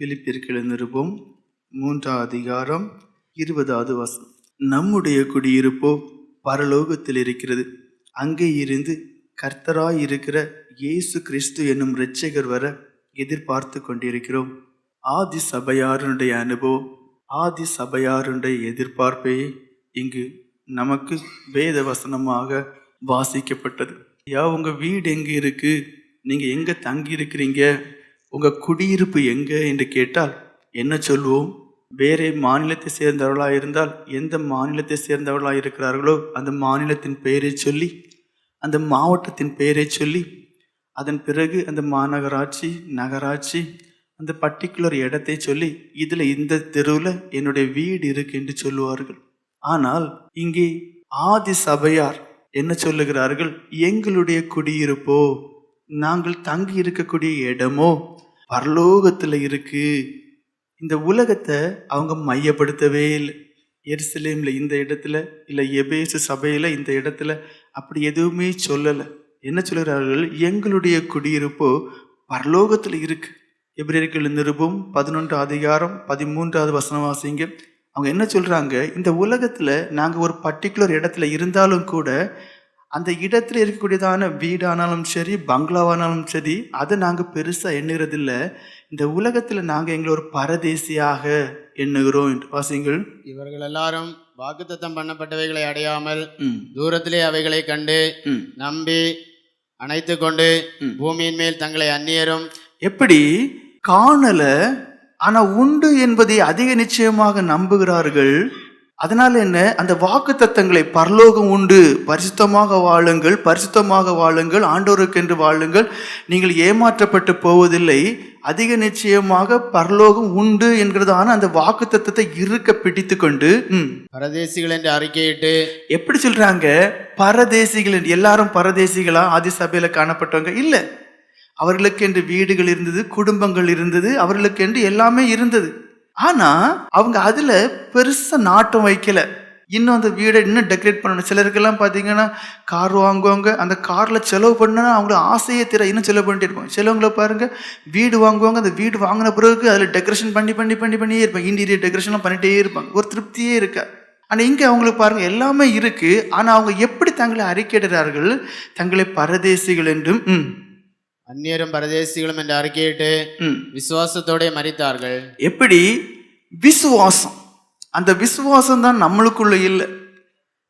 பிலிப்பிற்கு நிருபம் மூன்றாம் அதிகாரம் இருபதாவது வசனம். நம்முடைய குடியிருப்போ பரலோகத்தில் இருக்கிறது. அங்கே இருந்து கர்த்தராய் இருக்கிற இயேசு கிறிஸ்து என்னும் இரட்சகர் வர எதிர்பார்த்து கொண்டிருக்கிறோம். ஆதி சபையாருடைய அனுபவம் ஆதி சபையாருடைய எதிர்பார்ப்பே இங்கு நமக்கு வேத வசனமாக வாசிக்கப்பட்டது. யா உங்கள் வீடு எங்கே இருக்குது நீங்கள் எங்கே தங்கி இருக்கிறீங்க உங்கள் குடியிருப்பு எங்கே என்று கேட்டால் என்ன சொல்வோம்? வேறே மாநிலத்தை சேர்ந்தவர்களாக இருந்தால் எந்த மாநிலத்தை சேர்ந்தவர்களாக இருக்கிறார்களோ அந்த மாநிலத்தின் பெயரை சொல்லி அந்த மாவட்டத்தின் பெயரை சொல்லி அதன் பிறகு அந்த மாநகராட்சி நகராட்சி அந்த பர்டிகுலர் இடத்தை சொல்லி இதில் இந்த தெருவில் என்னுடைய வீடு இருக்கு என்று சொல்லுவார்கள். ஆனால் இங்கே ஆதி சபையார் என்ன சொல்லுகிறார்கள்? எங்களுடைய குடியிருப்போ? நாங்கள் தங்கி இருக்கக்கூடிய இடமோ? பரலோகத்தில் இருக்கு. இந்த உலகத்தை அவங்க மையப்படுத்தவே இல்லை. எருசலேமில் இந்த இடத்துல இல்லை எபேசு சபையில் இந்த இடத்துல அப்படி எதுவுமே சொல்லலை. என்ன சொல்கிறார்கள் எங்களுடைய குடியிருப்போ பரலோகத்தில் இருக்கு. எபிரேயர்கள் நிருபம் பதினொன்று அதிகாரம் பதிமூன்றாவது வசனம் வாசிங்க. அவங்க என்ன சொல்கிறாங்க இந்த உலகத்தில் நாங்கள் ஒரு பர்டிகுலர் இடத்துல இருந்தாலும் கூட அந்த இடத்துல இருக்கக்கூடியதான வீடானாலும் சரி பங்களாவானாலும் சரி அதை நாங்கள் பெருசாக எண்ணுறதில்ல. இந்த உலகத்தில் நாங்கள் எங்களை ஒரு பரதேசியாக எண்ணுகிறோம் வாசிங்கள் இவர்கள் எல்லாரும் வாக்குத்தத்தம் பண்ணப்பட்டவைகளை அடையாமல் தூரத்திலே அவைகளை கண்டு நம்பி அணைத்து கொண்டு. பூமியின் மேல் தங்களை அந்நியரும். எப்படி? காணல ஆனா உண்டு என்பதை அதிக நிச்சயமாக நம்புகிறார்கள். அதனால என்ன? அந்த வாக்கு தத்தங்களை பரலோகம் உண்டு. பரிசுத்தமாக வாழுங்கள் பரிசுத்தமாக வாழுங்கள் ஆண்டோருக்கென்று வாழுங்கள். நீங்கள் ஏமாற்றப்பட்டு போவதில்லை. அதிக நிச்சயமாக பரலோகம் உண்டு என்கிறதான அந்த வாக்கு தத்தத்தை இருக்க பிடித்து கொண்டு ம், பரதேசிகள் என்று அறிக்கையிட்டு எப்படி சொல்றாங்க? பரதேசிகள் என்று எல்லாரும் பரதேசிகளா? ஆதி சபையில காணப்பட்டவங்க? இல்ல. அவர்களுக்கென்று வீடுகள் இருந்தது குடும்பங்கள் இருந்தது அவர்களுக்கென்று எல்லாமே இருந்தது. ஆனா அவங்க அதுல பெருசா நாட்டம் வைக்கல. இன்னும் அந்த வீடை இன்னும் டெக்கரேட் பண்ணணும். சிலருக்கெல்லாம் பார்த்தீங்கன்னா கார் வாங்குவாங்க. அந்த காரில் செலவு பண்ணனா அவங்கள ஆசையே திற இன்னும் செலவு பண்ணிட்டு இருப்பாங்க. சிலவங்களை பாருங்க வீடு வாங்குவாங்க. அந்த வீடு வாங்கின பிறகு அதில் டெக்கரேஷன் பண்ணி பண்ணி பண்ணி பண்ணியே இருப்பாங்க. இன்டீரியர் டெக்கரேஷன்லாம் பண்ணிட்டே இருப்பாங்க. ஒரு திருப்தியே இருக்கா? ஆனால் இங்கே அவங்களுக்கு பாருங்க எல்லாமே இருக்கு. ஆனால் அவங்க எப்படி தங்களை அறிக்கையிடுறார்கள்? தங்களை பரதேசிகள் என்றும் ம், அந்நியரும் பரதேசிகளும் என்று அறிக்கையிட்டு ம். விசுவாசத்தோடே மரித்தார்கள். எப்படி? விசுவாசம். அந்த விசுவாசம் தான் நம்மளுக்குள்ள இல்லை.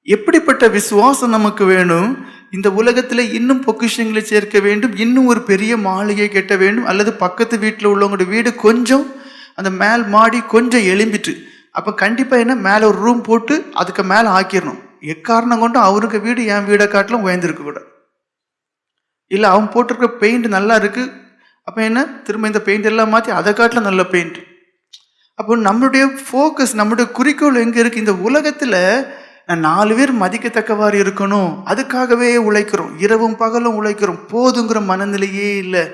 எப்படிப்பட்ட விசுவாசம் நமக்கு வேணும்? இந்த உலகத்தில் இன்னும் பொக்கிஷங்களை சேர்க்க வேண்டும். இன்னும் ஒரு பெரிய மாளிகை கட்ட வேண்டும். அல்லது பக்கத்து வீட்டில் உள்ளவங்களோட வீடு கொஞ்சம் அந்த மேல் மாடி கொஞ்சம் எலும்பிட்டு அப்போ கண்டிப்பாக என்ன? மேலே ஒரு ரூம் போட்டு அதுக்கு மேலே ஆக்கிடணும் எக்காரணம் கொண்டு அவருக்கு வீடு என் வீடை காட்டிலும் உயர்ந்திருக்க கூடாது இல்லை அவன் போட்டிருக்க பெயிண்ட் நல்லா இருக்கு. அப்போ என்ன? திரும்ப இந்த பெயிண்ட் எல்லாம் மாற்றி அதை காட்டிலும் நல்ல பெயிண்ட் அப்போ நம்மளுடைய ஃபோக்கஸ் நம்மளுடைய குறிக்கோள் எங்கே இருக்குது இந்த உலகத்தில் நாலு பேர் மதிக்கத்தக்கவாறு இருக்கணும். அதுக்காகவே உழைக்கிறோம். இரவும் பகலும் உழைக்கிறோம். போதுங்கிற மனநிலையே இல்லை.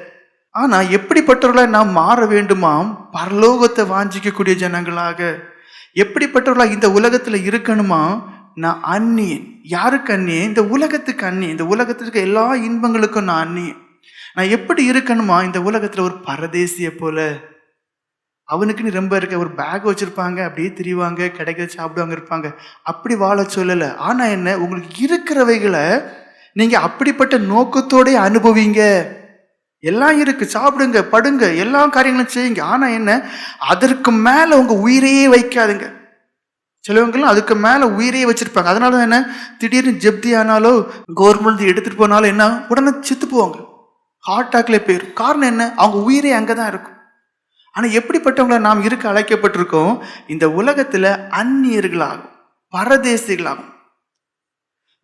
ஆனால் எப்படிப்பட்டவர்களாக நாம் மாற வேண்டுமாம் பரலோகத்தை வாஞ்சிக்கக்கூடிய ஜனங்களாக. எப்படிப்பட்டவர்களாக இந்த உலகத்தில் இருக்கணுமா? நான் அந்நியன். யாருக்கு அந்நியன்? இந்த உலகத்துக்கு அந்நியன். இந்த உலகத்திற்கு எல்லா இன்பங்களுக்கும் நான் அந்நியன். நான் எப்படி இருக்கணுமா? இந்த உலகத்தில் ஒரு பரதேசிய போல. அவனுக்குன்னு ரொம்ப இருக்க ஒரு பேக் வச்சுருப்பாங்க அப்படியே திரிவாங்க கிடைக்க சாப்பிடுவாங்க இருப்பாங்க. அப்படி வாழ சொல்லலை. ஆனால் என்ன? உங்களுக்கு இருக்கிறவைகளை நீங்கள் அப்படிப்பட்ட நோக்கத்தோட அனுபவிங்க. எல்லாம் இருக்கு. சாப்பிடுங்க படுங்க எல்லா காரியங்களும் செய்யுங்க. ஆனால் என்ன? அதற்கு மேலே உங்கள் உயிரையே வைக்காதுங்க. சிலவங்கெல்லாம் அதுக்கு மேலே உயிரையே வச்சிருப்பாங்க. அதனால தான் என்ன? திடீர்னு ஜப்தி ஆனாலோ கவர்மெண்ட் எடுத்துகிட்டு போனாலும் என்ன? உடனே செத்து போவாங்க. ஹார்ட் அட்டாக்ல போயிடும் காரணம் என்ன? அவங்க உயிரே அங்கே தான் இருக்கும். ஆனால் எப்படிப்பட்டவங்களை நாம் இருக்க அழைக்கப்பட்டிருக்கோம்? இந்த உலகத்தில் அந்நியர்களாகும் பரதேசிகளாகும்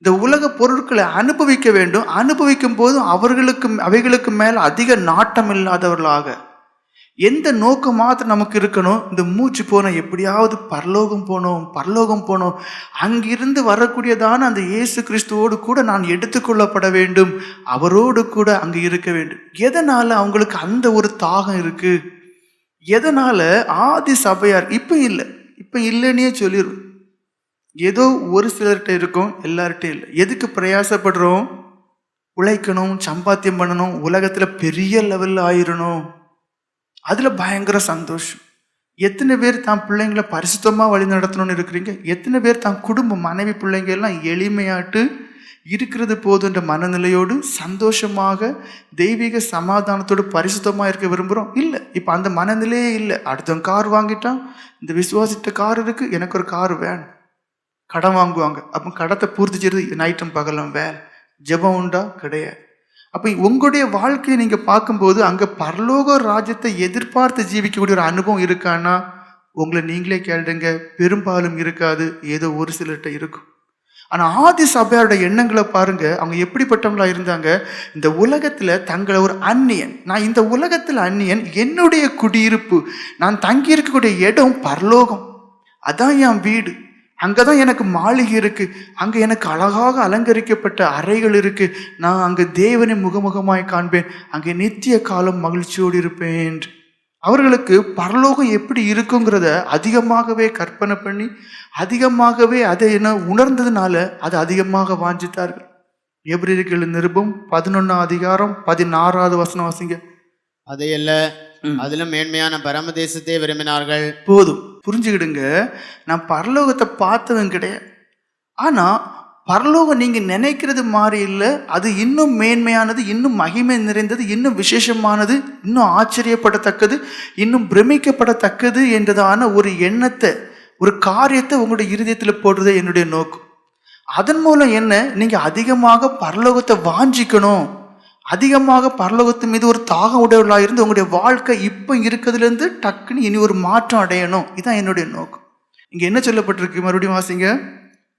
இந்த உலக பொருட்களை அனுபவிக்க வேண்டும். அனுபவிக்கும் போது அவர்களுக்கு அவைகளுக்கு மேல் அதிக நாட்டம் இல்லாதவர்களாக எந்த நோக்கம் மாத்திரம் நமக்கு இருக்கணும்? இந்த மூச்சு போனோம் எப்படியாவது பரலோகம் போனோம் பரலோகம் போனோம். அங்கிருந்து வரக்கூடியதான அந்த இயேசு கிறிஸ்துவோடு கூட நான் எடுத்துக்கொள்ளப்பட வேண்டும். அவரோடு கூட அங்கு இருக்க வேண்டும். எதனால அவங்களுக்கு அந்த ஒரு தாகம் இருக்கு? எதனால ஆதி சபையார் இப்போ இல்லை. இப்போ இல்லைன்னே சொல்லிடும் ஏதோ ஒரு சிலர்கிட்ட இருக்கும் எல்லார்கிட்டையும் இல்லை. எதுக்கு பிரயாசப்படுறோம்? உழைக்கணும் சம்பாத்தியம் பண்ணணும் உலகத்தில் பெரிய லெவலில் ஆயிரணும். அதில் பயங்கர சந்தோஷம். எத்தனை பேர் தான் பிள்ளைங்களை பரிசுத்தமாக வழி நடத்தணும்னு இருக்கிறீங்க? எத்தனை பேர் தான் குடும்பம் மனைவி பிள்ளைங்க எல்லாம் எளிமையாட்டு இருக்கிறது போதுன்ற மனநிலையோடு சந்தோஷமாக தெய்வீக சமாதானத்தோடு பரிசுத்தமாக இருக்க விரும்புகிறோம் இல்லை. இப்போ அந்த மனநிலையே இல்லை. அடுத்தவங்க கார் வாங்கிட்டான். இந்த விசுவாசித்த கார் இருக்குது எனக்கு ஒரு கார் வேணும். கடன் வாங்குவாங்க. அப்போ கடத்தை பூர்த்தி செய்கிறது நைட்டும் பகலும் வேலை. ஜெபம் உண்டா? கிடையாது. அப்போ உங்களுடைய வாழ்க்கையை நீங்கள் பார்க்கும்போது அங்கே பரலோக ராஜ்யத்தை எதிர்பார்த்து ஜீவிக்கக்கூடிய ஒரு அனுபவம் இருக்கான்னா உங்களை நீங்களே கேளுங்க. பெரும்பாலும் இருக்காது. ஏதோ ஒரு சிலர்கிட்ட இருக்கும். ஆனால் ஆதி சபையாரோட எண்ணங்களை பாருங்க. அவங்க எப்படிப்பட்டவங்களா இருந்தாங்க? இந்த உலகத்தில் தங்களை ஒரு அந்நியன். நான் இந்த உலகத்தில் அந்நியன். என்னுடைய குடியிருப்பு. நான் தங்கி இருக்கக்கூடிய இடம் பரலோகம். அதான் என் வீடு. அங்கே தான் எனக்கு மாளிகை இருக்கு. அங்கே எனக்கு அழகாக அலங்கரிக்கப்பட்ட அறைகள் இருக்கு. நான் அங்கே தேவனை முகமுகமாய் காண்பேன். அங்கே நித்திய காலம் மகிழ்ச்சியோடு இருப்பேன். என்று. அவர்களுக்கு பரலோகம் எப்படி இருக்குங்கிறத அதிகமாகவே கற்பனை பண்ணி அதிகமாகவே அதை என்ன உணர்ந்ததுனால அதை அதிகமாக வாஞ்சித்தார்கள். எபிரேயர்கள் நிருபம் பதினொன்னாம் அதிகாரம் பதினாறாவது வசனம் வாசிங்க. அதையல்ல. அதிலும் மேன்மையான பரமதேசத்தை விரும்பினார்கள். போதும். புரிஞ்சுக்கிடுங்க. நான் பரலோகத்தை பார்த்ததும் கிடையாது. ஆனால் பரலோகம் நீங்கள் நினைக்கிறது மாதிரி இல்லை. அது இன்னும் மேன்மையானது இன்னும் மகிமை நிறைந்தது இன்னும் விசேஷமானது இன்னும் ஆச்சரியப்படத்தக்கது இன்னும் பிரமிக்கப்படத்தக்கது என்றதான ஒரு எண்ணத்தை ஒரு காரியத்தை உங்களுடைய இருதயத்தில் போடுறதே என்னுடைய நோக்கம். அதன் மூலம் என்ன? நீங்கள் அதிகமாக பரலோகத்தை வாஞ்சிக்கணும். அதிகமாக பரலோகத்து மீது ஒரு தாகம் உடையவர்களாக இருந்து உங்களுடைய வாழ்க்கை இப்போ இருக்கிறதுலேருந்து டக்குன்னு இனி ஒரு மாற்றம் அடையணும். இதுதான் என்னுடைய நோக்கம். இங்க என்ன சொல்லப்பட்டிருக்கு மறுபடியும் வாசிங்க.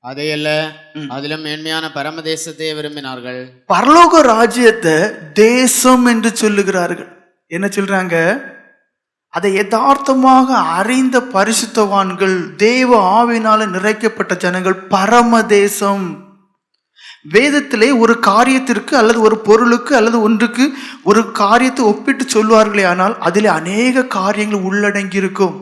அதையல்ல ம். அதிலும் மேன்மையான பரமதேசத்தை விரும்பினார்கள். பரலோக ராஜ்யத்தை தேசம் என்று சொல்லுகிறார்கள். என்ன சொல்றாங்க? அதை யதார்த்தமாக அறிந்த பரிசுத்தவான்கள் தேவ ஆவினால நிறைக்கப்பட்ட ஜனங்கள் பரம தேசம். வேதத்திலே ஒரு காரியத்திற்கு அல்லது ஒரு பொருளுக்கு அல்லது ஒன்றுக்கு ஒரு காரியத்தை ஒப்பிட்டு சொல்வார்களே ஆனால் அதிலே அநேக காரியங்கள் உள்ளடங்கி இருக்கும்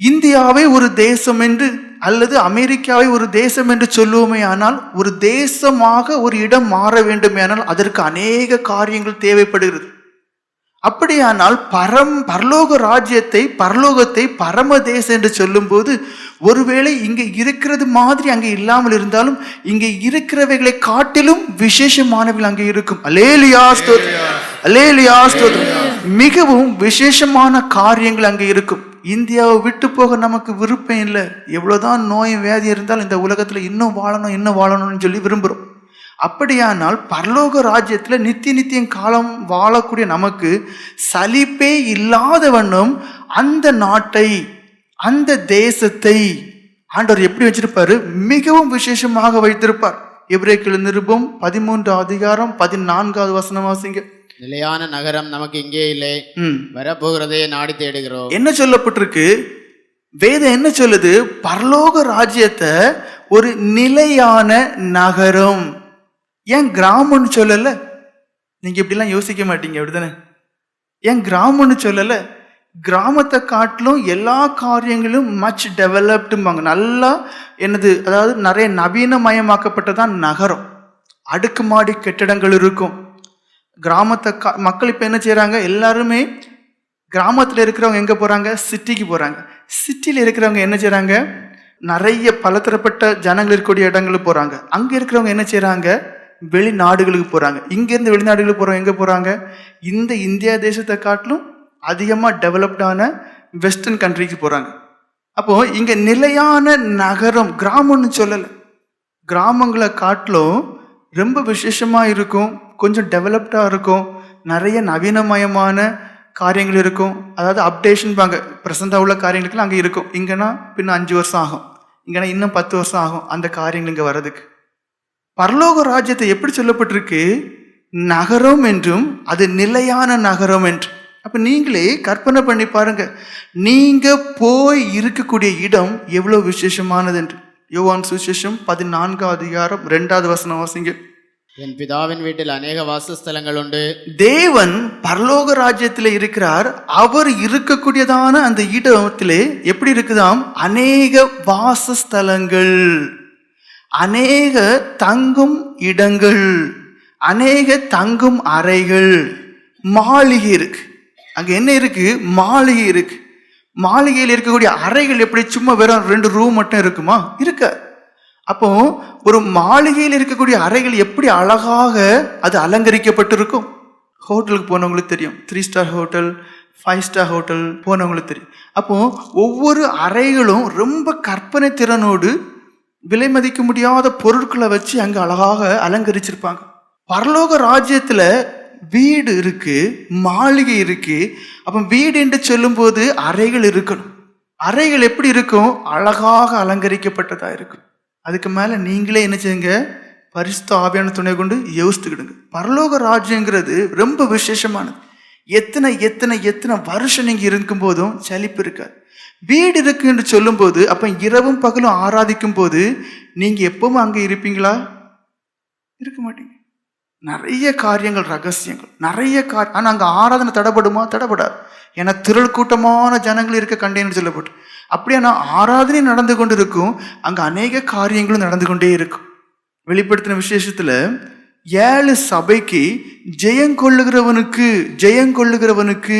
இந்தியாவை ஒரு தேசம் என்று அல்லது அமெரிக்காவை ஒரு தேசம் என்று சொல்லுவோமே ஆனால் ஒரு தேசமாக ஒரு இடம் மாற வேண்டுமே ஆனால் அதற்கு அநேக காரியங்கள் தேவைப்படுகிறது. அப்படியானால் பரம் பரலோக ராஜ்யத்தை பரலோகத்தை பரம தேசம் என்று சொல்லும்போது ஒருவேளை இங்கே இருக்கிறது மாதிரி அங்கே இல்லாமல் இருந்தாலும் இங்கே இருக்கிறவைகளை காட்டிலும் விசேஷமானவர்கள் அங்கே இருக்கும். அலேலியா அலேலியா மிகவும் விசேஷமான காரியங்கள் அங்கே இருக்கும். இந்தியாவை விட்டு போக நமக்கு விருப்பம் இல்லை. எவ்வளோதான் நோய் வியாதி இருந்தாலும் இந்த உலகத்தில் இன்னும் வாழணும் இன்னும் வாழணும்னு சொல்லி விரும்புகிறோம் அப்படியானால் பரலோக ராஜ்யத்துல நித்திய நித்தியம் காலம் வாழக்கூடிய நமக்கு சலிப்பே இல்லாத வண்ணம் அந்த நாட்டை அந்த தேசத்தை ஆண்டவர் எப்படி வச்சிருப்பாரு? மிகவும் விசேஷமாக வைத்திருப்பார். எபிரேக்கில் நிருபம் பதிமூன்று அதிகாரம் பதினான்காவது வசனம் வாசிங்க. நிலையான நகரம் நமக்கு இங்கே இல்லை. வரப்போகிறதை நாடி தேடுகிறோம். என்ன சொல்லப்பட்டிருக்கு? வேதம் என்ன சொல்லுது? பரலோக ராஜ்யத்தை ஒரு நிலையான நகரம். ஏன் கிராமம்னு சொல்லல? நீங்க இப்படிலாம் யோசிக்க மாட்டீங்க அப்படிதானே ஏன் கிராமம்னு சொல்லல? கிராமத்தை காட்டிலும் எல்லா காரியங்களும் மச் டெவலப்டும்பாங்க நல்லா என்னது அதாவது நிறைய நவீனமயமாக்கப்பட்டதான் நகரம். அடுக்குமாடி கட்டிடங்கள் இருக்கும். கிராமத்தை கா மக்கள் இப்போ என்ன செய்கிறாங்க எல்லாருமே கிராமத்தில் இருக்கிறவங்க எங்கே போகிறாங்க சிட்டிக்கு போகிறாங்க சிட்டியில் இருக்கிறவங்க என்ன செய்கிறாங்க நிறைய பலதரப்பட்ட ஜனங்கள் இருக்கக்கூடிய இடங்களுக்கு போகிறாங்க அங்கே இருக்கிறவங்க என்ன செய்கிறாங்க வெளிநாடுகளுக்கு போகிறாங்க இங்கேருந்து வெளிநாடுகளுக்கு போகிறவங்க எங்கே போகிறாங்க இந்த இந்தியா தேசத்தை காட்டிலும் அதிகமாக டெவலப்டான வெஸ்டர்ன் கண்ட்ரிக்கு போகிறாங்க அப்போது இங்கே நிலையான நகரம் கிராமம்னு சொல்லலை. கிராமங்களை காட்டிலும் ரொம்ப விசேஷமாக இருக்கும். கொஞ்சம் டெவலப்டாக இருக்கும். நிறைய நவீனமயமான காரியங்கள் இருக்கும். அதாவது அப்டேஷன் பாங்க ப்ரெசண்டாக உள்ள காரியங்களுக்குலாம் அங்கே இருக்கும். இங்கேனா பின்ன அஞ்சு வருஷம் ஆகும். இங்கேனா இன்னும் பத்து வருஷம் ஆகும் அந்த காரியங்கள் இங்கே வர்றதுக்கு. பரலோக ராஜ்யத்தை எப்படி சொல்லப்பட்டிருக்கு? நகரம் என்றும் அது நிலையான நகரம் என்று அப்ப நீங்களே கற்பனை பண்ணி பாருங்க. நீங்க போய் இருக்கக்கூடிய இடம் எவ்வளவு விசேஷமானது என்று. யோவான் சுவிசேஷம் பதினான்காம் அதிகாரம் ரெண்டாவது வசனம் வாசிங்க. என் பிதாவின் வீட்டில் அநேக வாசஸ்தலங்கள் உண்டு. தேவன் பரலோக ராஜ்யத்தில் இருக்கிறார். அவர் இருக்கக்கூடியதான அந்த இடத்திலே எப்படி இருக்குதாம்? அநேக வாசஸ்தலங்கள். அநேக தங்கும் இடங்கள் அநேக தங்கும் அறைகள் மாளிகை இருக்கு. அங்க என்ன இருக்கு? மாளிகை இருக்கு. மாளிகையில் இருக்கக்கூடிய அறைகள் எப்படி? சும்மா வெறும் ரெண்டு ரூம் மட்டும் இருக்குமா? இருக்க. அப்போ ஒரு மாளிகையில் இருக்கக்கூடிய அறைகள் எப்படி அழகாக அது அலங்கரிக்கப்பட்டிருக்கும்? ஹோட்டலுக்கு போனவங்களுக்கு தெரியும். Three star hotel five star hotel போனவங்களுக்கு தெரியும். அப்போ ஒவ்வொரு அறைகளும் ரொம்ப கற்பனை திறனோடு விலை மதிக்க முடியாத பொருட்களை வச்சு அங்கே அழகாக அலங்கரிச்சிருப்பாங்க. பரலோக ராஜ்யத்தில் வீடு இருக்கு மாளிகை இருக்கு. அப்போ வீடு என்று சொல்லும்போது அறைகள் இருக்கணும். அறைகள் எப்படி இருக்கும்? அழகாக அலங்கரிக்கப்பட்டதா இருக்கும் அதுக்கு மேலே நீங்களே என்ன செய்யுங்க? பரிசுத்த ஆவியான துணை கொண்டு யோசித்துக்கிடுங்க. பரலோக ராஜ்யங்கிறது ரொம்ப விசேஷமானது. எத்தனை எத்தனை எத்தனை வருஷம் நீங்கள் இருக்கும் போதும் சலிப்பு இருக்காது. வீடு இருக்கு என்று சொல்லும்போது அப்போ இரவும் பகலும் ஆராதிக்கும் போது நீங்கள் எப்பவும் அங்கே இருப்பீங்களா? இருக்க மாட்டீங்க. நிறைய காரியங்கள் ரகசியங்கள் நிறைய கார் ஆனால் அங்கே ஆராதனை தடப்படுமா? தடப்படாது. ஏன்னா திரள் கூட்டமான ஜனங்கள் இருக்க கண்டேன்னு சொல்லப்பட்டு. அப்படியே ஆராதனை நடந்து கொண்டு இருக்கும் அங்கே அநேக காரியங்களும் நடந்து கொண்டே இருக்கும். வெளிப்படுத்தின விசேஷத்தில் ஏழு சபைக்கு ஜெயங்கொள்ளுகிறவனுக்கு ஜெயங்கொள்ளுகிறவனுக்கு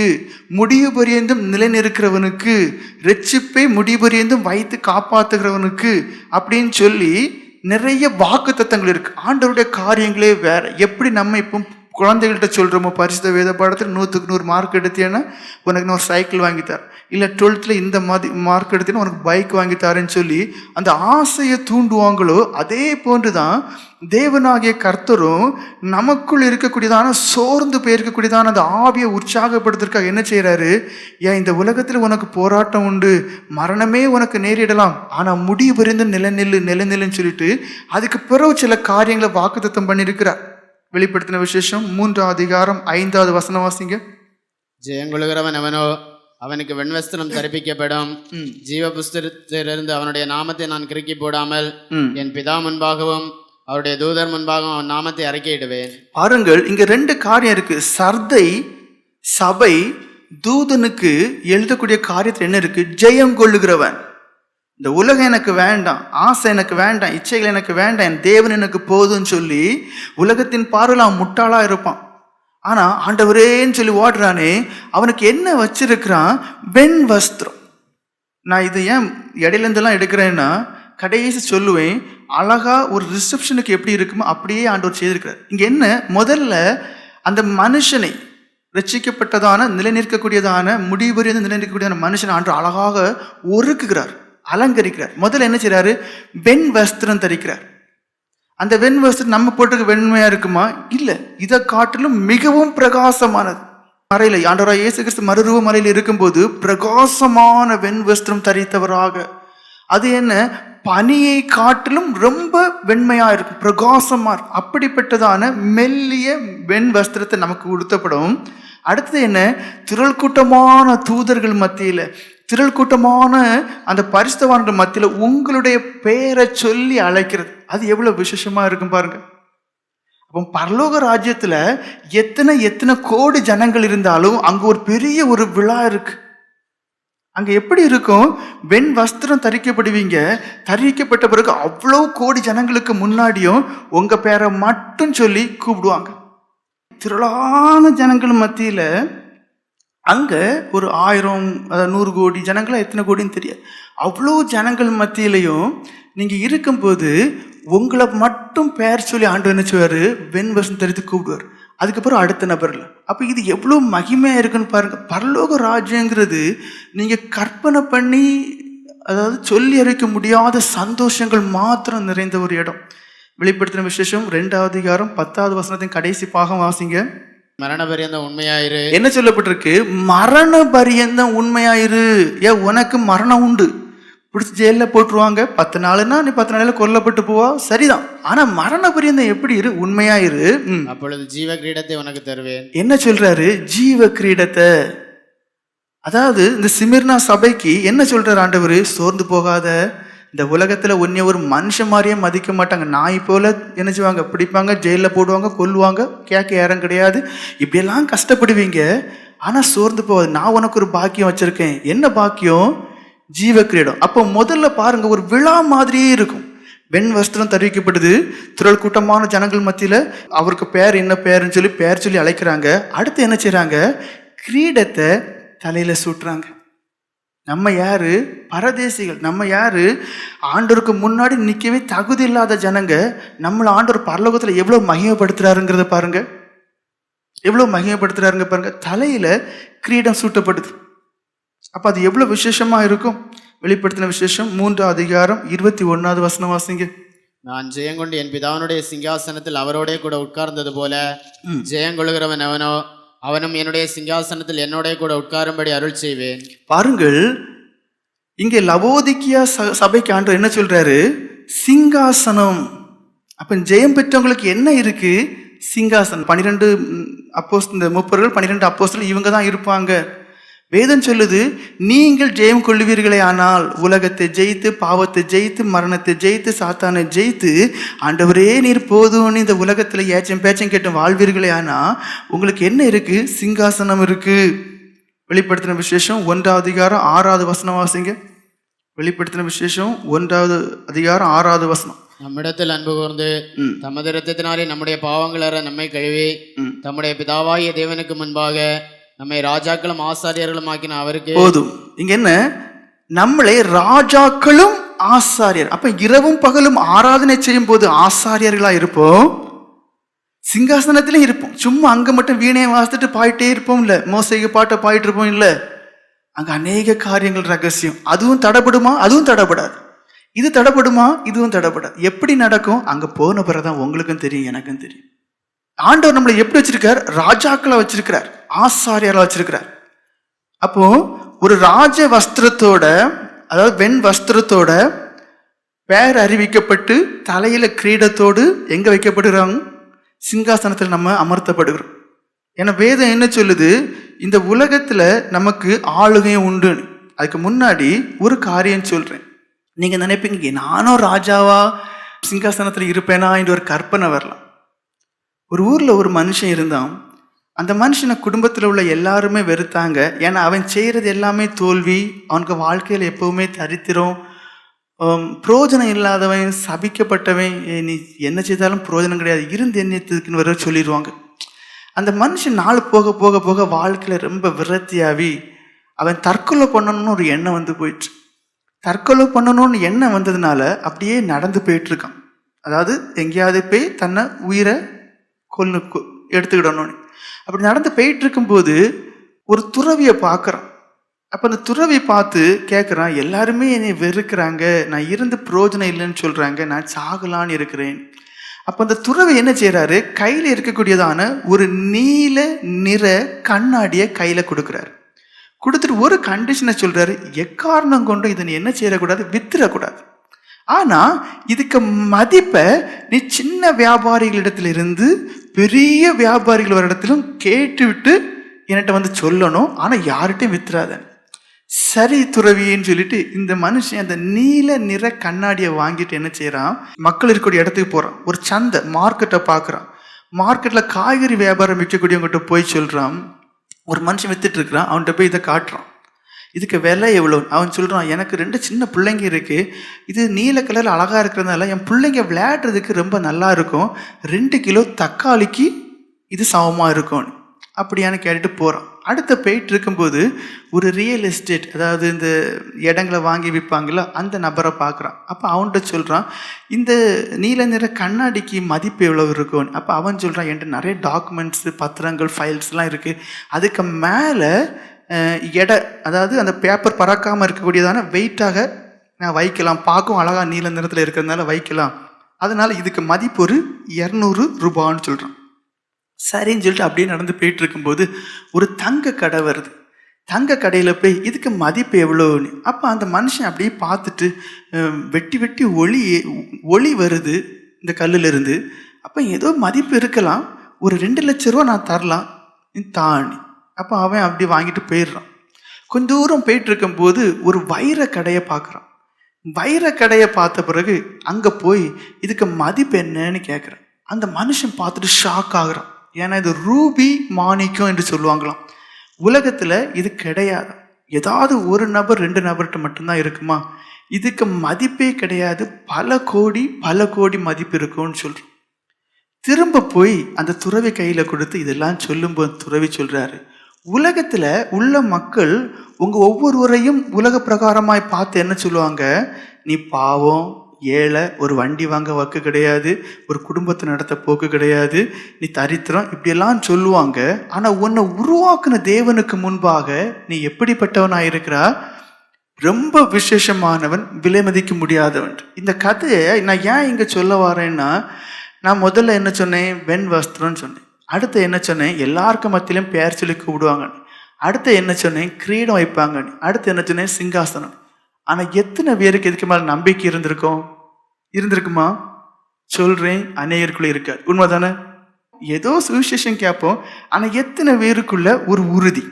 முடிவு பரியந்தும் நிலைநிறுக்கிறவனுக்கு ரெச்சிப்பை முடிவு பரியந்தும் வைத்து காப்பாற்றுகிறவனுக்கு அப்படின்னு சொல்லி நிறைய வாக்கு தத்தங்கள் இருக்கு. ஆண்டவருடைய காரியங்களே வேற. எப்படி நம்ம இப்போ குழந்தைகள்கிட்ட சொல்கிறோமோ பரிசுத்த வேத பாடத்தில் நூற்றுக்கு நூறு மார்க் எடுத்தேன்னா உனக்கு நான் ஒரு சைக்கிள் வாங்கித்தார் இல்லை டுவெல்த்தில் இந்த மாதிரி மார்க் எடுத்தேன்னா உனக்கு பைக் வாங்கித்தாருன்னு சொல்லி அந்த ஆசையை தூண்டுவாங்களோ அதே போன்று தான் தேவனாகிய கர்த்தரும் நமக்குள் இருக்கக்கூடியதான சோர்ந்து போயிருக்கக்கூடியதான அந்த ஆவியை உற்சாகப்படுத்துறதுக்காக என்ன செய்கிறாரு ஏன் இந்த உலகத்தில் உனக்கு போராட்டம் உண்டு மரணமே உனக்கு நேரிடலாம். ஆனால் முடிவு புரிந்து நிலநில்லு நிலநில்லுன்னு சொல்லிட்டு அதுக்கு பிறகு சில காரியங்களை வாக்குத்தத்தம் பண்ணியிருக்கிறார். வெளிப்படுத்தின விசேஷம். மூன்றாம் அதிகாரம் ஐந்தாவது வசனம் வாசிங்க. ஜெயங்கொள்கிறவன் அவனோ அவனுக்கு வெண்வஸ்திரம் தரிப்பிக்கப்படும். ஜீவ புஸ்தகத்திலிருந்து அவனுடைய நாமத்தை நான் கிறுக்கி போடாமல். என் பிதா முன்பாகவும் அவருடைய தூதர் முன்பாகவும் அவன் நாமத்தை அறிக்கையிடுவேன் பாருங்கள் இங்க ரெண்டு காரியம் இருக்கு. சர்தை சபை தூதனுக்கு எழுதக்கூடிய காரியத்தில் என்ன இருக்கு? ஜெயம் கொள்ளுகிறவன். இந்த உலகம் எனக்கு வேண்டாம் ஆசை எனக்கு வேண்டாம் இச்சைகள் எனக்கு வேண்டாம் என் தேவன் எனக்கு போதும்னு சொல்லி உலகத்தின் பார்வையில் அவன் முட்டாளாக இருப்பான். ஆனால் ஆண்டவரேன்னு சொல்லி ஓடுறானே அவனுக்கு என்ன வச்சிருக்கிறான்? வெண் வஸ்திரம். நான் இது ஏன் இடையிலேருந்துலாம் எடுக்கிறேன்னா கடைசி சொல்லுவேன் அழகாக ஒரு ரிசப்ஷனுக்கு எப்படி இருக்குமோ அப்படியே ஆண்டவர் செய்திருக்கிறார். இங்கே என்ன? முதல்ல அந்த மனுஷனை ரட்சிக்கப்பட்டதான நிலைநிற்கக்கூடியதான நிலை நிலைநிற்கக்கூடியதான மனுஷனை ஆண்டு அழகாக ஒருக்குகிறார் அலங்கரிக்கிறார். முதல்ல என்ன செய்கிறாரு வெண் வஸ்திரம் தரிக்கிறார். அந்த வெண் வஸ்திரம் நம்ம போட்டுக்கு வெண்மையாக இருக்குமா? இல்லை. இதை காட்டிலும் மிகவும் பிரகாசமானது. மறையில் ஆண்டவராக இயேசு கிறிஸ்து மறுரூப மலையில் இருக்கும்போது பிரகாசமான வெண் வஸ்திரம் தரித்தவராக. அது என்ன? பனியை காட்டிலும் ரொம்ப வெண்மையாக இருக்கும். பிரகாசமாக இருக்கும். அப்படிப்பட்டதான மெல்லிய வெண் வஸ்திரத்தை நமக்கு உடுத்தப்படும். அடுத்தது என்ன? திரள் கூட்டமான தூதர்கள் மத்தியில் திரள் கூட்டமான அந்த பரிசுத்தவான்கள் மத்தியில் உங்களுடைய பெயரை சொல்லி அழைக்கிறது. அது எவ்வளோ விசேஷமாக இருக்கும் பாருங்க. அப்போ பரலோக ராஜ்யத்தில் எத்தனை எத்தனை கோடி ஜனங்கள் இருந்தாலும் அங்கே ஒரு பெரிய ஒரு விழா இருக்கு. அங்கே எப்படி இருக்கும்? வெண் வஸ்திரம் தரிக்கப்படுவீங்க. தரிக்கப்பட்ட பிறகு அவ்வளோ கோடி ஜனங்களுக்கு முன்னாடியும் உங்கள் பேரை மட்டும் சொல்லி கூப்பிடுவாங்க. திரளான ஜனங்கள் மத்தியில் அங்கே ஒரு ஆயிரம் அதாவது நூறு கோடி ஜனங்களா எத்தனை கோடின்னு தெரியாது. அவ்வளோ ஜனங்கள் மத்தியிலையும் நீங்கள் இருக்கும்போது உங்களை மட்டும் பெயர் சொல்லி ஆண்டு என்ன வெண் வசம் தெரிவித்து கூப்பிடுவார். அதுக்கப்புறம் அடுத்த நபரில் அப்போ இது எவ்வளோ மகிமையாக இருக்குன்னு பாருங்கள் பரலோக ராஜ்யங்கிறது நீங்கள் கற்பனை பண்ணி அதாவது சொல்லி அறிக்க முடியாத சந்தோஷங்கள் மாத்திரம் நிறைந்த ஒரு இடம். வெளிப்படுத்தின விசேஷம் ரெண்டாவது அதிகாரம் பத்தாவது வசனத்தின் கடைசி பாகம் வாசிங்க. மரண பரியந்த உண்மையாயிரு. என்ன சொல்லப்பட்டிருக்கு? மரண பரியந்தம் உண்மையாயிரு. ஏன் உனக்கு மரணம் உண்டு. பிடிச்சி ஜெயிலில் போட்டுருவாங்க. பத்து நாளுன்னா நீ பத்து நாளில் கொல்லப்பட்டு போவா. சரிதான். ஆனா மரண பரியந்தம் எப்படி இரு? உண்மையாயிரு. அப்பொழுது ஜீவ கிரீடத்தை உனக்கு தருவேன். என்ன சொல்றாரு? ஜீவ கிரீடத்தை அதாவது இந்த சிமிர்னா சபைக்கு என்ன சொல்றாரு ஆண்டவர்? சோர்ந்து போகாத. இந்த உலகத்தில் உன்னை ஒரு மனுஷன் மாதிரியே மதிக்க மாட்டாங்க. நாய் போல என்ன செய்வாங்க? பிடிப்பாங்க ஜெயிலில் போடுவாங்க கொல்லுவாங்க. கேட்க யாரும் கிடையாது. இப்படியெல்லாம் கஷ்டப்படுவீங்க. ஆனால் சோர்ந்து போகாது. நான் உனக்கு ஒரு பாக்கியம் வச்சுருக்கேன். என்ன பாக்கியம்? ஜீவ கிரீடம். அப்போ முதல்ல பாருங்கள் ஒரு விழா மாதிரியே இருக்கும். வெண் வஸ்திரம் தெரிவிக்கப்படுது. திரள் கூட்டமான ஜனங்கள் மத்தியில் அவருக்கு பேர் என்ன பேருன்னு சொல்லி பேர் சொல்லி அழைக்கிறாங்க. அடுத்து என்ன செய்கிறாங்க கிரீடத்தை தலையில் சூட்டுறாங்க. நம்ம யாரு? பரதேசிகள். நம்ம யாரு? ஆண்டவருக்கு முன்னாடி நிற்கவே தகுதி இல்லாத ஜனங்க நம்மளை ஆண்டவர் பரலோகத்தில் எவ்வளோ மகிமைப்படுத்துறாருங்கிறத பாருங்க. எவ்வளோ மகிமைப்படுத்துறாருங்க பாருங்க. தலையில கிரீடம் சூட்டப்படுது. அப்போ அது எவ்வளோ விசேஷமா இருக்கும்? வெளிப்படுத்தின விசேஷம் மூன்று அதிகாரம் இருபத்தி ஒன்னாவது வசனம் வாசிங்க. நான் ஜெயங்கொண்டு என் பிதாவினுடைய சிங்காசனத்தில் அவரோடே கூட உட்கார்ந்தது போல ஜெயங்கொள்கிறவன் அவனோ அவனும் என்னுடைய சிங்காசனத்தில் என்னோட கூட உட்காரும்படி அருள் செய்வேன். பாருங்கள் இங்கே லவோதிக்கியா ச- சபைக்கு ஆண்டு என்ன சொல்றாரு? சிங்காசனம். அப்ப ஜெயம் பெற்றவங்களுக்கு என்ன இருக்கு? சிங்காசனம். பன்னிரெண்டு அப்போஸ் இந்த முப்பர்கள் பன்னிரெண்டு அப்போஸ்தலர் இவங்க தான் இருப்பாங்க. வேதம் சொல்லுது நீங்கள் ஜெயம் கொள்ளுவீர்களே ஆனால் உலகத்தை ஜெயித்து பாவத்தை ஜெயித்து மரணத்தை ஜெயித்து சாத்தானை ஜெயித்து ஆண்டவரே நீர் போதும்னு இந்த உலகத்தில் ஏச்சம் பேச்சம் கேட்டு வாழ்வீர்களே ஆனா உங்களுக்கு என்ன இருக்கு சிங்காசனம் இருக்கு வெளிப்படுத்தின விசேஷம் ஒன்றாவது அதிகாரம் ஆறாவது வசனம் வாசிங்க வெளிப்படுத்தின விசேஷம் ஒன்றாவது அதிகாரம் ஆறாவது வசனம் நம்மிடத்தில் அன்பு கூர்ந்து ம். தமது இரத்தத்தினாலே நம்முடைய பாவங்களற நம்மை கழுவி ம். தம்முடைய பிதாவாகிய தேவனுக்கு முன்பாக நம்மை ராஜாக்களும் ஆசாரியர்களும் ஆக்கின அவருக்கு போதும். இங்க என்ன? நம்மளை ராஜாக்களும் ஆசாரியர். அப்ப இரவும் பகலும் ஆராதனை செய்யும் போது ஆசாரியர்களா இருப்போம்? சிங்காசனத்திலே இருப்போம். சும்மா அங்க மட்டும் வீணையை வாசித்துட்டு பாயிட்டே இருப்போம் இல்ல? மோசைக்கு பாட்டை பாயிட்டு இருப்போம் இல்ல? அங்க அநேக காரியங்கள் ரகசியம். அதுவும் தடப்படுமா? அதுவும் தடப்படாது. இது தடப்படுமா? இதுவும் தடப்படாது. எப்படி நடக்கும்? அங்க போன பிறகுதான் உங்களுக்கும் தெரியும் எனக்கும் தெரியும். ஆண்டவர் நம்மளை எப்படி வச்சிருக்கார்? ராஜாக்களை வச்சிருக்கிறார். ஆசாரியரா வச்சிருக்கிறார். அப்போ ஒரு ராஜ வஸ்திரத்தோட அதாவது வெண் வஸ்திரத்தோட பேர் அறிவிக்கப்பட்டு தலையில கிரீடத்தோடு எங்க வைக்கப்படுகிறாங்க? சிங்காசனத்தில் நம்ம அமர்த்தப்படுகிறோம். ஏன்னா வேதம் என்ன சொல்லுது? இந்த உலகத்துல நமக்கு ஆளுகையும் உண்டு அதுக்கு முன்னாடி ஒரு காரியம் சொல்றேன். நீங்க நினைப்பீங்க நானும் ராஜாவா? சிங்காசனத்தில் இருப்பேனா? என்று ஒரு கற்பனை வரலாம். ஒரு ஊரில் ஒரு மனுஷன் இருந்தான். அந்த மனுஷனை குடும்பத்தில் உள்ள எல்லாருமே வெறுத்தாங்க. ஏன்னா அவன் செய்கிறது எல்லாமே தோல்வி அவனுக்கு வாழ்க்கையில் எப்போவுமே தரித்திரம் புரோஜனம் இல்லாதவன் சபிக்கப்பட்டவன் நீ என்ன செய்தாலும் புரோஜனம் கிடையாது. இருந்து என்னத்துக்குன்னு வர சொல்லிடுவாங்க. அந்த மனுஷன் நாள் போக போக போக வாழ்க்கையில் ரொம்ப விரத்தியாவி அவன் தற்கொலை பண்ணணும்னு ஒரு எண்ணம் வந்து போயிட்டு தற்கொலை பண்ணணும்னு எண்ணம் வந்ததுனால அப்படியே நடந்து போயிட்டு இருக்கான். அதாவது எங்கேயாவது போய் தன்னை உயிரை கொல்லு கொ- எடுத்துக்கிடணும்னு. அப்படி நடந்து போயிட்டு இருக்கும்போது ஒரு துறவியை பார்க்குறான். அப்போ அந்த துறவி பார்த்து கேட்குறான் எல்லாருமே என்னை வெறுக்கிறாங்க. நான் இருந்து பிரயோஜனம் இல்லைன்னு சொல்கிறாங்க நான் சாகலான்னு இருக்கிறேன். அப்போ அந்த துறவி என்ன செய்கிறாரு கையில் இருக்கக்கூடியதான ஒரு நீல நிற கண்ணாடியை கையில் கொடுக்குறாரு. கொடுத்துட்டு ஒரு கண்டிஷனை சொல்கிறாரு எக்காரணம் கொண்டும் இதை நீ என்ன செய்யக்கூடாது வித்துடக்கூடாது ஆனால் இதுக்கு மதிப்பை நீ சின்ன வியாபாரிகளிடத்துல இருந்து பெரிய வியாபாரிகள் ஒரு இடத்திலும் கேட்டுவிட்டு என்கிட்ட வந்து சொல்லணும். ஆனால் யார்கிட்டையும் வித்துறாத. சரி துறவின்னு சொல்லிட்டு இந்த மனுஷன் அந்த நீல நிற கண்ணாடியை வாங்கிட்டு என்ன செய்கிறான் மக்கள் இருக்கக்கூடிய இடத்துக்கு போறான். ஒரு சந்தை மார்க்கெட்டை பார்க்குறான். மார்க்கெட்டில் காய்கறி வியாபாரம் விற்கக்கூடியவங்ககிட்ட போய் சொல்கிறான் ஒரு மனுஷன் வித்துட்டு இருக்கிறான். அவன்கிட்ட போய் இதை காட்டுறான். இதுக்கு விலை எவ்வளோ அவன் சொல்கிறான் எனக்கு ரெண்டு சின்ன பிள்ளைங்க இருக்குது இது நீல கலரில் அழகாக இருக்கிறதுனால என் பிள்ளைங்க விளையாடுறதுக்கு ரொம்ப நல்லா இருக்கும். ரெண்டு கிலோ தக்காளிக்கு இது சமமாக இருக்கும். அப்படியான்னு கேட்டுட்டு போகிறான் அடுத்த போயிட்டு இருக்கும்போது ஒரு ரியல் எஸ்டேட் அதாவது இந்த இடங்களை வாங்கி விற்பாங்களோ அந்த நபரை பார்க்குறான். அப்போ அவன்கிட்ட சொல்கிறான் இந்த நீல நிற கண்ணாடிக்கு மதிப்பு எவ்வளோ இருக்கும்? அப்போ அவன் சொல்கிறான் என்கிட்ட நிறைய டாக்குமெண்ட்ஸு பத்திரங்கள் ஃபைல்ஸ்லாம் இருக்குது அதுக்கு மேலே எடை அதாவது அந்த பேப்பர் பறக்காமல் இருக்கக்கூடியதான வெயிட்டாக நான் வைக்கலாம். பார்க்கவும் அழகாக நீல நிறத்தில் இருக்கிறதுனால வைக்கலாம். அதனால் இதுக்கு மதிப்பு ஒரு இரநூறு ரூபான்னு சொல்கிறான் சரின்னு சொல்லிட்டு அப்படியே நடந்து போயிட்டு இருக்கும்போது ஒரு தங்க கடை வருது. தங்க கடையில் போய் இதுக்கு மதிப்பு எவ்வளோன்னு. அப்போ அந்த மனுஷன் அப்படியே பார்த்துட்டு வெட்டி வெட்டி ஒளி ஒளி வருது இந்த கல்லிலிருந்து. அப்போ ஏதோ மதிப்பு இருக்கலாம். ஒரு ரெண்டு லட்ச ரூபா நான் தரலாம். நீ தாணி அப்போ அவன் அப்படி வாங்கிட்டு போயிடுறான். கொஞ்ச தூரம் போயிட்டு இருக்கும்போது ஒரு வைர கடையை பார்க்குறான். வைர கடையை பார்த்த பிறகு அங்கே போய் இதுக்கு மதிப்பு என்னன்னு கேட்குறான் அந்த மனுஷன் பார்த்துட்டு ஷாக் ஆகுறான். ஏன்னா இது ரூபி மாணிக்கம் என்று சொல்லுவாங்களாம். உலகத்தில் இது கிடையாது. ஏதாவது ஒரு நபர் ரெண்டு நபர்கிட்ட மட்டும்தான் இருக்குமா? இதுக்கு மதிப்பே கிடையாது. பல கோடி பல கோடி மதிப்பு இருக்கும்னு சொல்கிறோம் திரும்ப போய் அந்த துறவி கையில் கொடுத்து இதெல்லாம் சொல்லும்போது துறவி சொல்கிறாரு உலகத்தில் உள்ள மக்கள் உங்கள் ஒவ்வொருவரையும் உலக பிரகாரமாய் பார்த்து என்ன சொல்லுவாங்க? நீ பாவம் ஏழை ஒரு வண்டி வாங்க வக்கு கிடையாது ஒரு குடும்பத்தை நடத்த போக்கு கிடையாது நீ தரித்திரம் இப்படியெல்லாம் சொல்லுவாங்க. ஆனால் உன்னை உருவாக்குன தேவனுக்கு முன்பாக நீ எப்படிப்பட்டவனாக இருக்கிறா ரொம்ப விசேஷமானவன் விலை மதிக்க முடியாதவன். இந்த கதையை நான் ஏன் இங்கே சொல்ல வரேன்னா நான் முதல்ல என்ன சொன்னேன்? வெண் வஸ்திரம்னு சொன்னேன். அடுத்து என்ன சொன்னேன்? எல்லாருக்கும் மத்தியிலும் பெயர் சொல்லி கூப்பிடுவாங்க. அடுத்து என்ன சொன்னேன்? கிரீடம் வைப்பாங்க. அடுத்து என்ன சொன்னேன்? சிங்காசனம். ஆனால் எத்தனை பேருக்கு இதுக்கு மேலே நம்பிக்கை இருந்திருக்கும்? இருந்திருக்குமா? சொல்றேன் அநேகருக்குள்ளே இருக்காது. உண்மைதானே? ஏதோ சுவிசேஷம் கேட்போம். ஆனால் எத்தனை பேருக்குள்ள ஒரு உறுதி?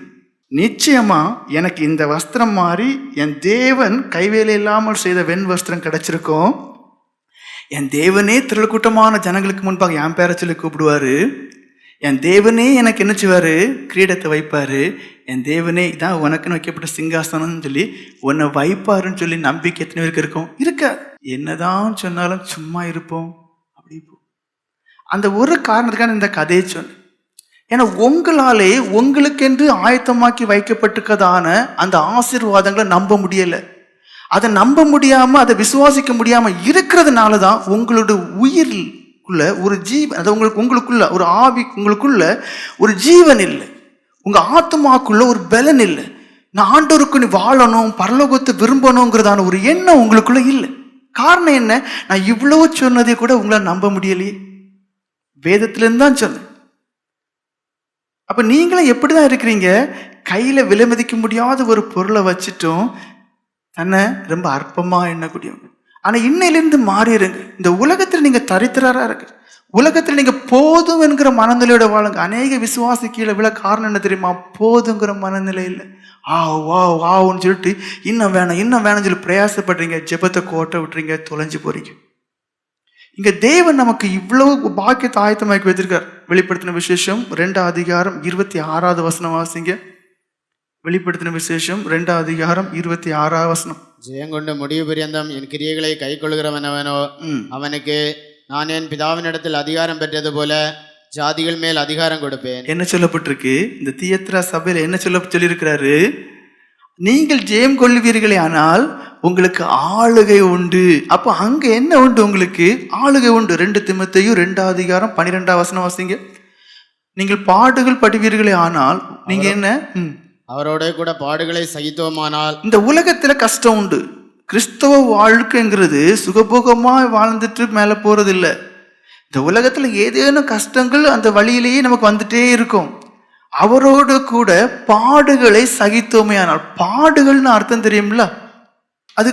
நிச்சயமா எனக்கு இந்த வஸ்திரம் மாறி என் தேவன் கைவேலை இல்லாமல் செய்த வெண் வஸ்திரம் கிடைச்சிருக்கும். என் தேவனே திரள்கூட்டமான ஜனங்களுக்கு முன்பாக என் பேரை சொல்லி கூப்பிடுவாரு. என் தேவனே எனக்கு என்ன செய்வாரு? கிரீடத்தை வைப்பாரு. என் தேவனே இதான் உனக்குன்னு வைக்கப்பட்ட சிங்காசனம்னு சொல்லி உன்னை வைப்பாருன்னு சொல்லி நம்பிக்கை எத்தனை பேருக்கு இருக்கும்? இருக்க. என்னதான் சொன்னாலும் சும்மா இருப்போம். அப்படி அந்த ஒரு காரணத்துக்கான இந்த கதையை சொன்னேன் ஏன்னா உங்களாலே உங்களுக்கென்று ஆயத்தமாக்கி வைக்கப்பட்டிருக்கதான அந்த ஆசீர்வாதங்களை நம்ப முடியலை. அதை நம்ப முடியாமல் அதை விசுவாசிக்க முடியாமல் இருக்கிறதுனால தான் உங்களோட உங்களுக்குள்ள ஒரு ஜீவன் அது உங்களுக்கு உங்களுக்குள்ள ஒரு ஆவி உங்களுக்குள்ள ஒரு ஜீவன் இல்லை. உங்க ஆத்மாக்குள்ள ஒரு பலன் இல்லை. நான் ஆண்டோருக்கு நீ வாழணும் பரலோகத்தை விரும்பணுங்கிறதான ஒரு எண்ணம் உங்களுக்குள்ள இல்லை. காரணம் என்ன? நான் இவ்வளவு சொன்னதை கூட உங்களால் நம்ப முடியலையே. வேதத்திலேருந்து தான் சொன்னேன். அப்ப நீங்களும் எப்படிதான் இருக்கிறீங்க? கையில விலை மதிக்க முடியாத ஒரு பொருளை வச்சுட்டும் தன்னை ரொம்ப அற்பமா எண்ணக்கூடியவங்க. ஆனால் இன்னையிலிருந்து மாறிடுங்க. இந்த உலகத்தில் நீங்கள் தரித்திரராக இருக்கு உலகத்தில் நீங்கள் போதும் என்கிற மனநிலையோட வாழுங்க. அநேக விசுவாசி கீழே விழ காரணம் என்ன தெரியுமா? போதுங்கிற மனநிலை இல்லை. ஆ வா வாவுன்னு சொல்லிட்டு இன்னும் வேணாம் இன்னும் வேணும்னு சொல்லி பிரயாசப்படுறீங்க. ஜெபத்தை கோட்டை விட்டுறீங்க தொலைஞ்சு போறீங்க. இங்கே தேவன் நமக்கு இவ்வளவு பாக்கியத்தை ஆயத்தமாக்கி வச்சிருக்கார் வெளிப்படுத்தின விசேஷம் ரெண்டு அதிகாரம் இருபத்தி ஆறாவது வசனம் வாசிங்க. வெளிப்படுத்தின விசேஷம் ரெண்டாம் அதிகாரம் இருபத்தி ஆறாவது வசனம். ஜெயங்கொண்டு முடிவு பரியந்தம் என் கிரியைகளை கை கொள்கிறவனவனோ. அவனுக்கு நான் என் பிதாவினிடத்தில் அதிகாரம் பெற்றது போல ஜாதிகள் மேல் அதிகாரம் கொடுப்பேன். என்ன சொல்லப்பட்டிருக்கு? இந்த தியத்ரா சபையில என்ன சொல்ல சொல்லியிருக்கிறாரு? நீங்கள் ஜெயம் கொள்வீர்களே ஆனால் உங்களுக்கு ஆளுகை உண்டு. அப்போ அங்க என்ன உண்டு உங்களுக்கு? ஆளுகை உண்டு. ரெண்டு திமத்தையும் ரெண்டாம் அதிகாரம் பன்னிரெண்டாம் வசனம் வாசிங்க. நீங்கள் பாடுகள் படுவீர்களே ஆனால் நீங்க என்ன. அவரோட கூட பாடுகளை சகித்தோமானால் இந்த உலகத்துல கஷ்டம் உண்டு. கிறிஸ்தவ வாழ்க்கைங்கிறது சுகபோகமா வாழ்ந்துட்டு மேல போறது இல்ல இந்த உலகத்துல ஏதேனும் கஷ்டங்கள் அந்த வழியிலேயே நமக்கு வந்துட்டே இருக்கும். அவரோடு கூட பாடுகளை சகித்தோமே ஆனால் பாடுகள்னு அர்த்தம் தெரியும்ல அது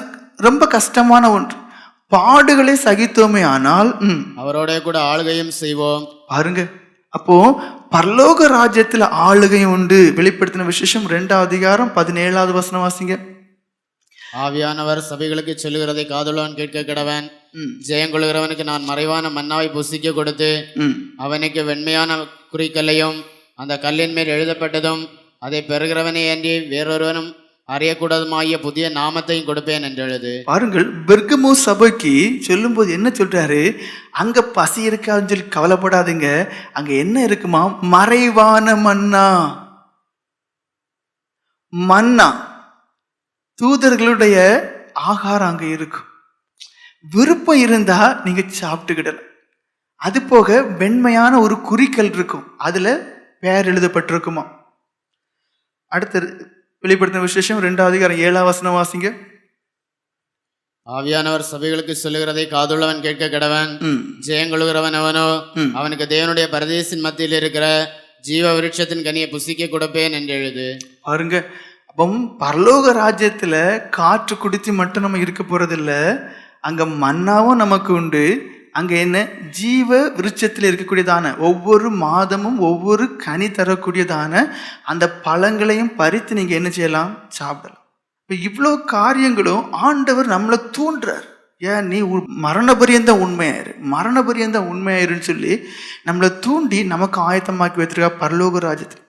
ரொம்ப கஷ்டமான ஒன்று. பாடுகளை சகித்தோமே ஆனால் அவரோட கூட ஆளுகையும் செய்வோம். பாருங்க. அப்போ பரலோக ராஜ்யத்துல ஆளுகையும் உண்டு. வெளிப்படுத்தின விசேஷம் ரெண்டாம் அதிகாரம் பதினேழாவது வசனம் வாசிங்க. ஆவியானவர் சபைகளுக்கு சொல்லுகிறதை காதுள்ளவன் கேட்க கிடவன். ஜெயங்கொள்கிறவனுக்கு நான் மறைவான மன்னாவை புசிக்க கொடுத்து அவனுக்கு வெண்மையான குறிக்கல்லையும் அந்த கல்லின் மேல் எழுதப்பட்டதும் அதை பெறுகிறவனே அன்றி வேறொருவனும் அறியக்கூடாதுமாகிய புதிய நாமத்தையும் கொடுப்பேன் என்று எழுது பாருங்கள் பெர்கமோ சபைக்கு சொல்லும்போது என்ன சொல்றாரு? அங்க பசி இருக்காதுன்னு சொல்லி கவலைப்படாதீங்க. அங்க என்ன இருக்குமா? மறைவான மன்னா. மன்னா. தூதர்களுடைய ஆகாரம் அங்க இருக்கும். விருப்பம் இருந்தா நீங்க சாப்பிட்டுக்கிடலாம். அது போக வெண்மையான ஒரு குறிக்கல் இருக்கும். அதுல பெயர் எழுதப்பட்டிருக்குமா? அடுத்து வெளிப்படுத்தின விசேஷம் ரெண்டாவது அதிகாரம் ஏழாம் வசனம் வாசிங்க. ஆவியானவர் சபைகளுக்கு சொல்லுகிறதை காதுள்ளவன் கேட்க கிடவன். ம் ஜெயங்கொள்கிறவன் அவனோ. அவனுக்கு தேவனுடைய பரதேசின் மத்தியில் இருக்கிற ஜீவ விருட்சத்தின் கனியை புசிக்க கொடுப்பேன் என்று எழுது. பாருங்க. அப்போ பரலோக ராஜ்யத்துல காற்று குடித்து மட்டும் நம்ம இருக்க போறதில்ல. அங்க மன்னாவும் நமக்கு உண்டு. அங்கே என்ன? ஜீவ விருட்சத்தில் இருக்கக்கூடியதான ஒவ்வொரு மாதமும் ஒவ்வொரு கனி தரக்கூடியதான அந்த பழங்களையும் பறித்து நீங்கள் என்ன செய்யலாம்? சாப்பிடலாம். இப்போ இவ்வளோ காரியங்களும் ஆண்டவர் நம்மளை தூண்டுறார். ஏன்? நீ உ- மரண பரியந்த உண்மையாயிரு மரண பரியந்த உண்மையாயிருன்னு சொல்லி நம்மளை தூண்டி நமக்கு ஆயத்தமாக்கி வைத்திருக்கா பரலோக ராஜ்யத்தில்.